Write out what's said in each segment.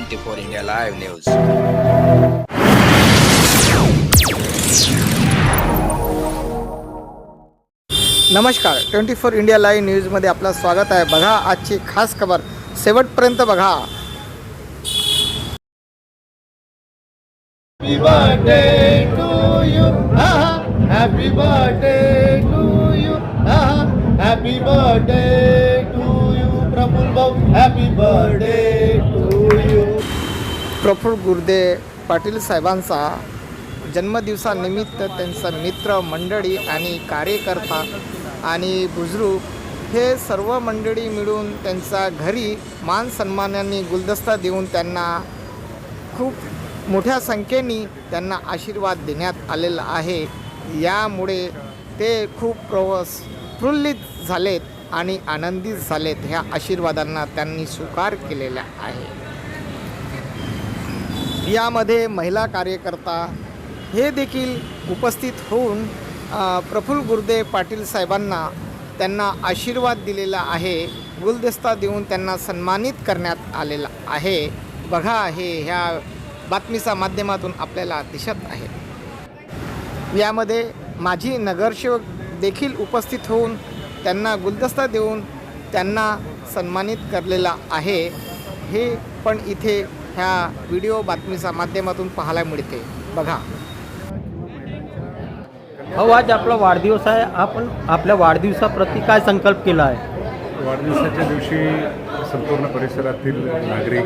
Twenty four India live news नमस्कार twenty four India live न्यूजमध्ये आपलं स्वागत आहे बघा आजची खास खबर शेवटपर्यंत बघा Happy birthday to you. Ah, happy birthday to you. Ah, happy birthday to you. Prafulla भाऊ happy birthday to you Prafulla Gurude Patil साहेबांचा जन्मदिवसानिमित्त त्यांचा मित्र मंडळी आणि कार्यकर्ता आणि बुजुर्ग हे सर्व मंडळी मिळून त्यांचा घरी मान सन्मानाने गुलदस्ता देऊन त्यांना खूप मोठ्या संख्येने त्यांना आशीर्वाद देण्यात आलेला आहे. यामुळे ते खूप प्रवस प्रफुल्लित झालेत आणि आनंदित झालेत. ह्या आशीर्वादांना त्यांनी स्वीकार केलेला आहे. यामध्ये महिला कार्यकर्ता हे देखील उपस्थित होऊन प्रफुल्ल गुरुदेव पाटील साहेबांना त्यांना आशीर्वाद दिलेला आहे गुलदस्ता देऊन त्यांना सन्मानित करण्यात आलेला आहे. बघा हे ह्या बातमीच्या माध्यमातून आपल्याला दिसत आहे. यामध्ये माजी नगरसेवक देखील उपस्थित होऊन त्यांना गुलदस्ता देऊन त्यांना सन्मानित करलेला आहे. हे पण इथे ह्या व्हिडिओ बातमीच्या माध्यमातून पाहायला मिळते. बघा. हो आज आपला वाढदिवस आहे. आपण आपल्या वाढदिवसाप्रती काय संकल्प केला आहे? वाढदिवसाच्या दिवशी संपूर्ण परिसरातील नागरिक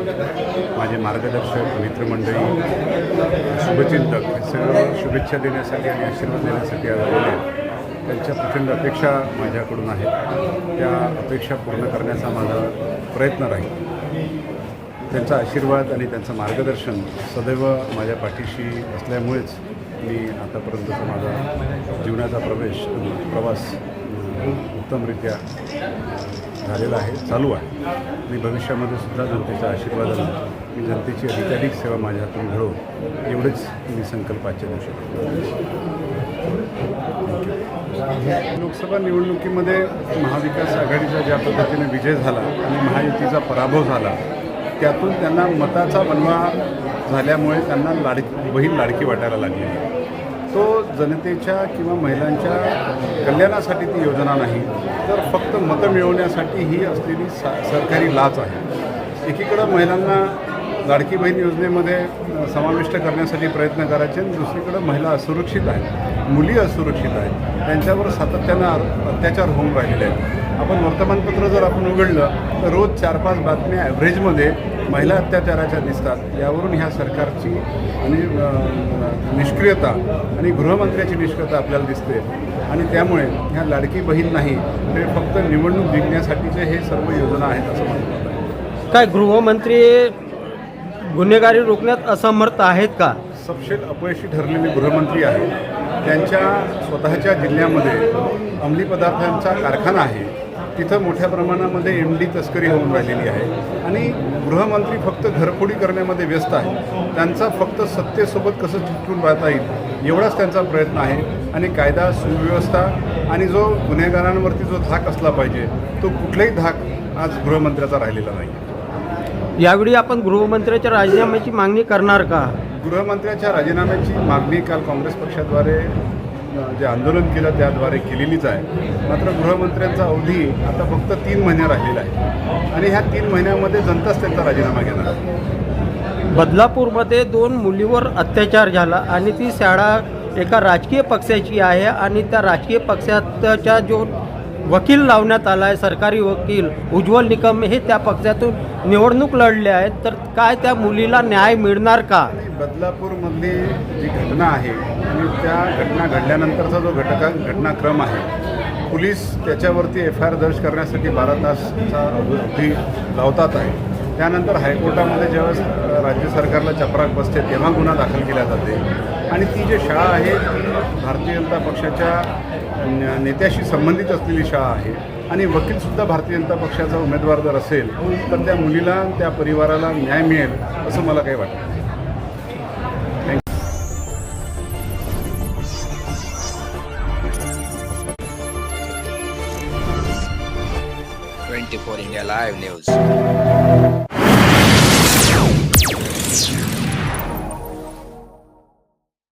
माझे मार्गदर्शक मित्रमंडळी शुभचिंतक हे सगळं शुभेच्छा देण्यासाठी आणि आशीर्वाद देण्यासाठी आलेले आहेत. त्यांच्या प्रचंड अपेक्षा माझ्याकडून आहेत. त्या अपेक्षा पूर्ण करण्याचा माझा प्रयत्न राहील. त्यांचा आशीर्वाद आणि त्यांचं मार्गदर्शन सदैव माझ्या पाठीशी असल्यामुळेच मी आतापर्यंतचा माझा जीवनाचा प्रवेश प्रवास उत्तमरित्या झालेला आहे चालू आहे. आणि भविष्यामध्ये सुद्धा जनतेच्या आशीर्वादानं मी जनतेची अधिकाधिक सेवा माझ्या हातून घडवू एवढेच मी संकल्प आजच्या दिवशी लोकसभा निवडणुकीमध्ये महाविकास आघाडीचा ज्या पद्धतीने विजय झाला आणि महायुतीचा पराभव झाला त्यातून त्यांना मताचा बनवा झाल्यामुळे त्यांना लाड बहीण लाडकी वाटायला लागली. तो जनतेच्या किंवा महिलांच्या कल्याणासाठी ती योजना नाही तर फक्त मतं मिळवण्यासाठी ही असलेली सा सरकारी लाच आहे. एकीकडं महिलांना लाडकी बहीण योजनेमध्ये समाविष्ट करण्यासाठी प्रयत्न करायचे आणि दुसरीकडं महिला असुरक्षित आहेत मुली असुरक्षित आहेत. त्यांच्यावर सातत्यानं अत्याचार होऊन राहिलेले आहेत. आपण वर्तमानपत्र जर आपण उघडलं तर रोज चार पाच बातम्या ॲव्हरेजमध्ये महिला अत्याचाराच्या दिसतात. यावरून ह्या सरकारची आणि निष्क्रियता आणि गृहमंत्र्याची निष्क्रियता आपल्याला दिसते. आणि त्यामुळे ह्या लाडकी बहीण नाही ते फक्त निवडणूक जिंकण्यासाठीचे हे सर्व योजना आहेत असं वाटतं. काय गृहमंत्री गुन्हेगारी रोखण्यात असमर्थ आहेत का? सपशेल अपयशी ठरलेले गृहमंत्री आहेत. त्यांच्या स्वतःच्या जिल्ह्यामध्ये अंमली पदार्थांचा कारखाना आहे. तिथं मोठ्या प्रमाणामध्ये एम डी तस्करी होऊन राहिलेली आहे. आणि गृहमंत्री फक्त घरफोडी करण्यामध्ये व्यस्त आहे. त्यांचा फक्त सत्तेसोबत कसं चिटकून राहता येईल एवढाच त्यांचा प्रयत्न आहे. आणि कायदा सुव्यवस्था आणि जो गुन्हेगारांवरती जो धाक असला पाहिजे तो कुठलाही धाक आज गृहमंत्र्याचा राहिलेला नाही. यावेळी आपण गृहमंत्र्याच्या राजीनाम्याची मागणी करणार का? गृहमंत्र्याच्या राजीनाम्याची मागणी काल काँग्रेस पक्षाद्वारे जे आंदोलन केलं त्याद्वारे केलेलीच आहे. मात्र गृहमंत्र्यांचा अवधी आता फक्त तीन महिने राहिलेला आहे. आणि ह्या तीन महिन्यामध्ये जनताच त्यांचा राजीनामा घेणार बदलापूरमध्ये दोन मुलीवर अत्याचार झाला आणि ती शाळा एका राजकीय पक्षाची आहे आणि त्या राजकीय पक्षाचा जो वकील लावण्यात आला आहे सरकारी वकील उज्ज्वल निकम हे त्या पक्षातून निवडणूक लढले आहेत. तर काय त्या मुलीला न्याय मिळणार का? बदलापूरमधली जी घटना आहे आणि त्या घटना घडल्यानंतरचा जो घटका घटनाक्रम आहे पोलीस त्याच्यावरती एफ आय आर दर्ज करण्यासाठी बारा तासचा अवधी लावतात आहे. त्यानंतर हायकोर्टामध्ये ज्यावेळेस राज्य सरकारला चपराक बसते तेव्हा गुन्हा दाखल केला जाते. आणि ती जी शाळा आहे ती भारतीय जनता पक्षाच्या नेत्याशी संबंधित असलेली शाळा आहे. आणि वकीलसुद्धा भारतीय जनता पक्षाचा उमेदवार जर असेल तर त्या मुलीला त्या परिवाराला न्याय मिळेल असं मला काही वाटतं. Twenty four India live news.